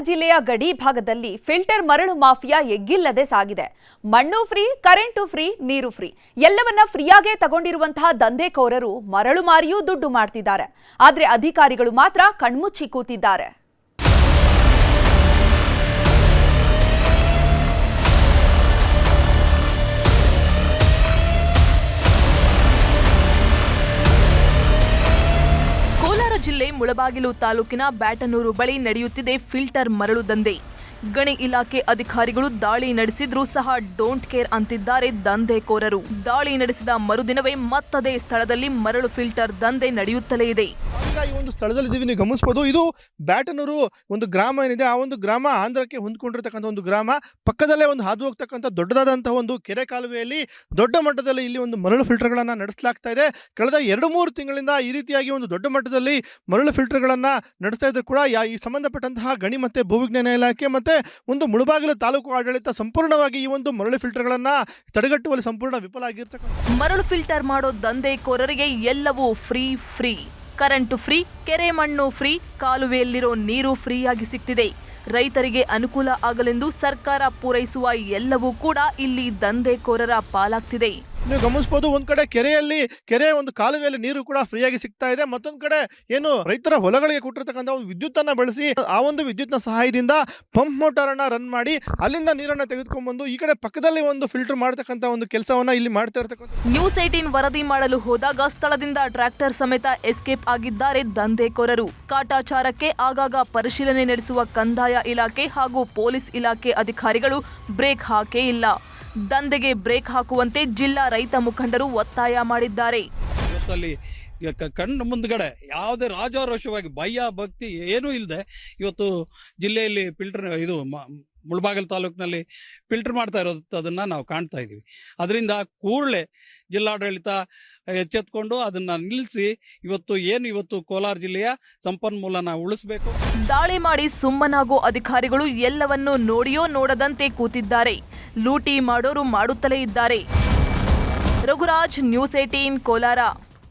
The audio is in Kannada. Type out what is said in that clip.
ಜಿಲ್ಲೆಯ ಗಡಿ ಭಾಗದಲ್ಲಿ ಫಿಲ್ಟರ್ ಮರಳು ಮಾಫಿಯಾ ಎಗ್ಗಿಲ್ಲದೆ ಸಾಗಿದೆ. ಮಣ್ಣು ಫ್ರೀ, ಕರೆಂಟು ಫ್ರೀ, ನೀರು ಫ್ರೀ. ಎಲ್ಲವನ್ನ ಫ್ರೀಯಾಗೇ ತಗೊಂಡಿರುವಂತಹ ದಂಧೆಕೋರರು ಮರಳು ಮಾರಿಯೂ ದುಡ್ಡು ಮಾಡ್ತಿದ್ದಾರೆ. ಆದರೆ ಅಧಿಕಾರಿಗಳು ಮಾತ್ರ ಕಣ್ಮುಚ್ಚಿ ಕೂತಿದ್ದಾರೆ. ಜಿಲ್ಲೆ ಮುಳಬಾಗಿಲು ತಾಲೂಕಿನ ಬ್ಯಾಟನೂರು ಬಳಿ ನಡೆಯುತ್ತಿದೆ ಫಿಲ್ಟರ್ ಮರಳು ದಂಧೆ. ಗಣಿ ಇಲಾಖೆ ಅಧಿಕಾರಿಗಳು ದಾಳಿ ನಡೆಸಿದ್ರೂ ಸಹ ಡೋಂಟ್ ಕೇರ್ ಅಂತಿದ್ದಾರೆ ದಂಧೆಕೋರರು. ದಾಳಿ ನಡೆಸಿದ ಮರುದಿನವೇ ಮತ್ತದೇ ಸ್ಥಳದಲ್ಲಿ ಮರಳು ಫಿಲ್ಟರ್ ದಂಧೆ ನಡೆಯುತ್ತಲೇ ಇದೆ. ಈಗ ಈ ಒಂದು ಸ್ಥಳದಲ್ಲಿ ಇದೀವಿ, ನೀವು ಗಮನಿಸ್ಬೋದು. ಇದು ಬ್ಯಾಟನೂರು ಒಂದು ಗ್ರಾಮ ಏನಿದೆ, ಆ ಒಂದು ಗ್ರಾಮ ಆಂಧ್ರಕ್ಕೆ ಹೊಂದ್ಕೊಂಡಿರ್ತಕ್ಕಂಥ ಒಂದು ಗ್ರಾಮ. ಪಕ್ಕದಲ್ಲೇ ಒಂದು ಹಾದು ಹೋಗ್ತಕ್ಕಂಥ ದೊಡ್ಡದಾದಂತಹ ಒಂದು ಕೆರೆ ಕಾಲುವೆಯಲ್ಲಿ ದೊಡ್ಡ ಮಟ್ಟದಲ್ಲಿ ಇಲ್ಲಿ ಒಂದು ಮರಳು ಫಿಲ್ಟರ್ಗಳನ್ನು ನಡೆಸಲಾಗ್ತಾ ಇದೆ. ಕಳೆದ ಎರಡು ಮೂರು ತಿಂಗಳಿಂದ ಈ ರೀತಿಯಾಗಿ ಒಂದು ದೊಡ್ಡ ಮಟ್ಟದಲ್ಲಿ ಮರಳು ಫಿಲ್ಟರ್ಗಳನ್ನು ನಡೆಸ್ತಾ ಇದ್ರು ಕೂಡ ಈ ಸಂಬಂಧಪಟ್ಟಂತಹ ಗಣಿ ಮತ್ತೆ ಭೂವಿಜ್ಞಾನ ಇಲಾಖೆ ಮತ್ತೆ ಒಂದು ಮುಳುಬಾಗಿಲು ತಾಲೂಕು ಆಡಳಿತ ಸಂಪೂರ್ಣವಾಗಿ ಈ ಒಂದು ಮರಳು ಫಿಲ್ಟರ್ಗಳನ್ನು ತಡೆಗಟ್ಟುವಲ್ಲಿ ಸಂಪೂರ್ಣ ವಿಫಲ ಆಗಿರ್ತಕ್ಕಂಥ ಮರಳು ಫಿಲ್ಟರ್ ಮಾಡೋ ದಂಧೆಕೋರರಿಗೆ ಎಲ್ಲವೂ ಫ್ರೀ ಫ್ರೀ. ಕರೆಂಟು ಫ್ರೀ, ಕೆರೆ ಮಣ್ಣು ಫ್ರೀ, ಕಾಲುವೆಯಲ್ಲಿರೋ ನೀರು ಫ್ರೀಯಾಗಿ ಸಿಗ್ತಿದೆ. ರೈತರಿಗೆ ಅನುಕೂಲ ಆಗಲೆಂದು ಸರ್ಕಾರ ಪೂರೈಸುವ ಎಲ್ಲವೂ ಕೂಡ ಇಲ್ಲಿ ದಂಧೆಕೋರರ ಪಾಲಾಗ್ತಿದೆ. ನೀವು ಗಮನಿಸಬಹುದು ಒಂದ್ ಕಡೆ ಕೆರೆಯಲ್ಲಿ, ಕೆರೆ ಒಂದು ಕಾಲುವೆಯಲ್ಲಿ ನೀರು ಕೂಡ ಫ್ರೀಯಾಗಿ ಸಿಗ್ತಾ ಇದೆ. ಮತ್ತೊಂದ್ ಕಡೆ ಏನು ರೈತರ ಹೊಲಗಳಿಗೆ ಕೊಟ್ಟಿರ್ತಕ್ಕಂಥ ಒಂದು ವಿದ್ಯುತ್ ಅನ್ನ ಬಳಸಿ ಆ ಒಂದು ವಿದ್ಯುತ್ನ ಸಹಾಯದಿಂದ ಪಂಪ್ ಮೋಟಾರ್ ಅನ್ನ ರನ್ ಮಾಡಿ ಅಲ್ಲಿಂದ ನೀರನ್ನ ತೆಗೆದುಕೊಂಡ್ಬಂದು ಈ ಕಡೆ ಪಕ್ಕದಲ್ಲಿ ಒಂದು ಫಿಲ್ಟರ್ ಮಾಡತಕ್ಕಂತ ಒಂದು ಕೆಲಸವನ್ನ ಇಲ್ಲಿ ಮಾಡ್ತಾ ಇರ್ತಕ್ಕಂಥ ನ್ಯೂಸ್ ಏಟೀನ್ ವರದಿ ಮಾಡಲು ಹೋದಾಗ ಸ್ಥಳದಿಂದ ಟ್ರ್ಯಾಕ್ಟರ್ ಸಮೇತ ಎಸ್ಕೇಪ್ ಆಗಿದ್ದಾರೆ ದಂಧೆಕೋರರು. ಕಾಟಾಚಾರಕ್ಕೆ ಆಗಾಗ ಪರಿಶೀಲನೆ ನಡೆಸುವ ಕಂದಾಯ ಇಲಾಖೆ ಹಾಗೂ ಪೊಲೀಸ್ ಇಲಾಖೆ ಅಧಿಕಾರಿಗಳು ಬ್ರೇಕ್ ಹಾಕೇ ಇಲ್ಲ. ದಂಧೆಗೆ ಬ್ರೇಕ್ ಹಾಕುವಂತೆ ಜಿಲ್ಲಾ ರೈತ ಮುಖಂಡರು ಒತ್ತಾಯ ಮಾಡಿದ್ದಾರೆ. ಇವತ್ತಲ್ಲಿ ಕಣ್ಣು ಮುಂದ್ಗಡೆ ಯಾವುದೇ ರಾಜಾರೋಷವಾಗಿ ಭಯ ಭಕ್ತಿ ಏನೂ ಇಲ್ಲದೆ ಇವತ್ತು ಜಿಲ್ಲೆಯಲ್ಲಿ ಫಿಲ್ಟರ್ ಇದು ಮುಳಬಾಗಿಲು ತಾಲೂಕಿನಲ್ಲಿ ಫಿಲ್ಟರ್ ಮಾಡ್ತಾ ಇರೋದನ್ನ ನಾವು ಕಾಣ್ತಾ ಇದ್ದೀವಿ. ಅದರಿಂದ ಕೂಡಲೇ ಜಿಲ್ಲಾಡಳಿತ ಎಚ್ಚೆತ್ಕೊಂಡು ಅದನ್ನು ನಿಲ್ಲಿಸಿ ಇವತ್ತು ಏನು ಇವತ್ತು ಕೋಲಾರ ಜಿಲ್ಲೆಯ ಸಂಪನ್ಮೂಲನ ಉಳಿಸಬೇಕು. ದಾಳಿ ಮಾಡಿ ಸುಮ್ಮನಾಗೋ ಅಧಿಕಾರಿಗಳು ಎಲ್ಲವನ್ನೂ ನೋಡಿಯೋ ನೋಡದಂತೆ ಕೂತಿದ್ದಾರೆ. ಲೂಟಿ ಮಾಡೋರು ಮಾಡುತ್ತಲೇ ಇದ್ದಾರೆ. Raghuraj news eighteen Kolar.